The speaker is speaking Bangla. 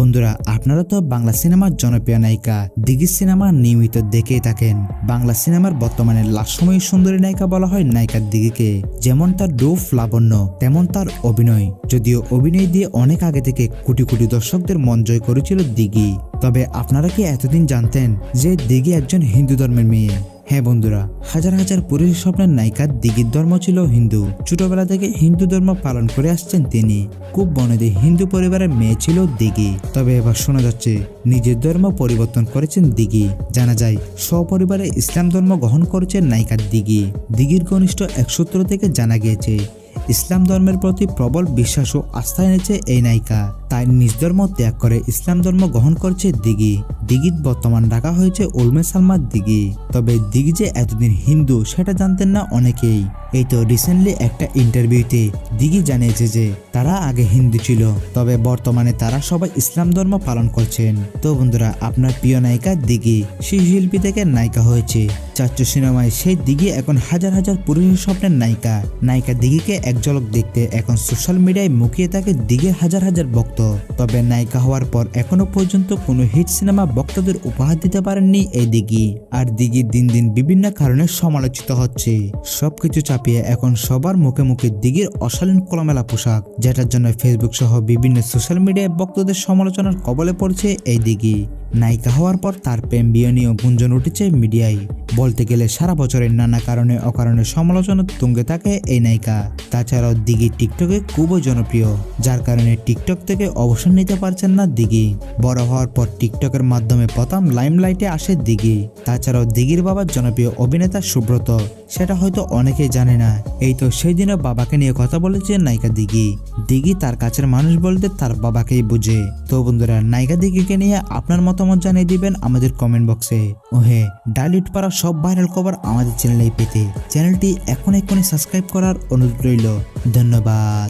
বন্ধুরা, আপনারা তো বাংলা সিনেমার জনপ্রিয় নায়িকা। দিঘি সিনেমা নিয়মিত দেখেই থাকেন। বাংলা সিনেমার বর্তমানে লাস্যময়ী সুন্দরী নায়িকা বলা হয় নায়িকার দিঘিকে। যেমন তার রূপ লাবণ্য, তেমন তার অভিনয়। যদিও অভিনয় দিয়ে অনেক আগে থেকে কোটি কোটি দর্শকদের মন জয় করেছিল দিঘি। তবে আপনারা কি এতদিন জানতেন যে দিঘি একজন হিন্দু ধর্মের মেয়ে? হ্যাঁ বন্ধুরা, হাজার হাজার পুরুষ স্বপ্নের নায়িকার দিঘির ধর্ম ছিল হিন্দু। ছোটবেলা থেকে হিন্দু ধর্ম পালন করে আসছেন তিনি। খুব বনেদি হিন্দু পরিবারের মেয়ে ছিল দিঘি। তবে এবার শোনা যাচ্ছে, নিজের ধর্ম পরিবর্তন করেছেন দিঘি। জানা যায়, সপরিবারে ইসলাম ধর্ম গ্রহণ করেছেন নায়িকার দিঘি। দিঘির ঘনিষ্ঠ এক সূত্র থেকে জানা গিয়েছে ইসলাম ধর্মের প্রতি প্রবল বিশ্বাস ও আস্থা এনেছে এই নায়িকা। তাই নিজ ধর্ম ত্যাগ করে ইসলাম ধর্ম গ্রহণ করছে দিঘি। দিঘিত বর্তমান ডাকা হয়েছে উলমে সালমার দিঘি। তবে দিঘি যে এতদিন হিন্দু সেটা জানতেন না অনেকেই। এই তো রিসেন্টলি একটা ইন্টারভিউতে দিঘি জানিয়েছে যে তারা আগে হিন্দু ছিল, তবে বর্তমানে তারা সবাই ইসলাম ধর্ম পালন করছেন। তো বন্ধুরা, আপনার প্রিয় নায়িকা দিঘি, সেই শিল্পী থেকে নায়িকা হয়েছে। চাচ্চু সিনেমায় সেই দিঘি এখন হাজার হাজার পুরুষের স্বপ্নের নায়িকা। নায়িকা দিঘিকে এক ঝলক দেখতে এখন সোশ্যাল মিডিয়ায় মুখিয়ে থাকে দিঘির হাজার হাজার ভক্ত। তবে নায়িকা হওয়ার পর এখনও পর্যন্ত কোনো হিট সিনেমা ভক্তদের উপহার দিতে পারেননি এই দিঘি। আর দিঘি দিন দিন বিভিন্ন কারণে সমালোচিত হচ্ছে। সবকিছু চাপিয়ে এখন সবার মুখে মুখে দিঘির অশালীন খোলামেলা পোশাক। যেটার জন্য ফেসবুক সহ বিভিন্ন সোশ্যাল মিডিয়ায় ভক্তদের সমালোচনার কবলে পড়ছে এই দিঘি নায়িকা হওয়ার পর তার প্রেম বিয়ে নিয়েও গুঞ্জন উঠেছে মিডিয়ায়। বলতে গেলে সারা বছরের নানা কারণে অকারণে সমালোচনা তুঙ্গে থাকে এই নায়িকা। তাছাড়াও দিঘি টিকটকে খুবই জনপ্রিয়, যার কারণে টিকটক থেকে অবসর নিতে পারছেন না দিঘি। বড় হওয়ার পর টিকটকের মাধ্যমে প্রথম লাইমলাইটে আসে দিঘি। তাছাড়াও দিঘির বাবার জনপ্রিয় অভিনেতা সুব্রত, সেটা হয়তো অনেকেই জানে না। এই তো সেই দিনও বাবাকে নিয়ে কথা বলেছে নায়িকা দিঘি। দিঘি তার কাছের মানুষ বলতে তার বাবাকেই বুঝে। তো বন্ধুরা, নায়িকা দিঘিকে নিয়ে আপনার মতামত জানিয়ে দিবেন আমাদের কমেন্ট বক্সে ও হে ডাইলিট পাড়া সব ভাইরাল খবর আমাদের চ্যানেলেই পেতে। চ্যানেলটি এখন এখনই সাবস্ক্রাইব করার অনুরোধ রইল। ধন্যবাদ।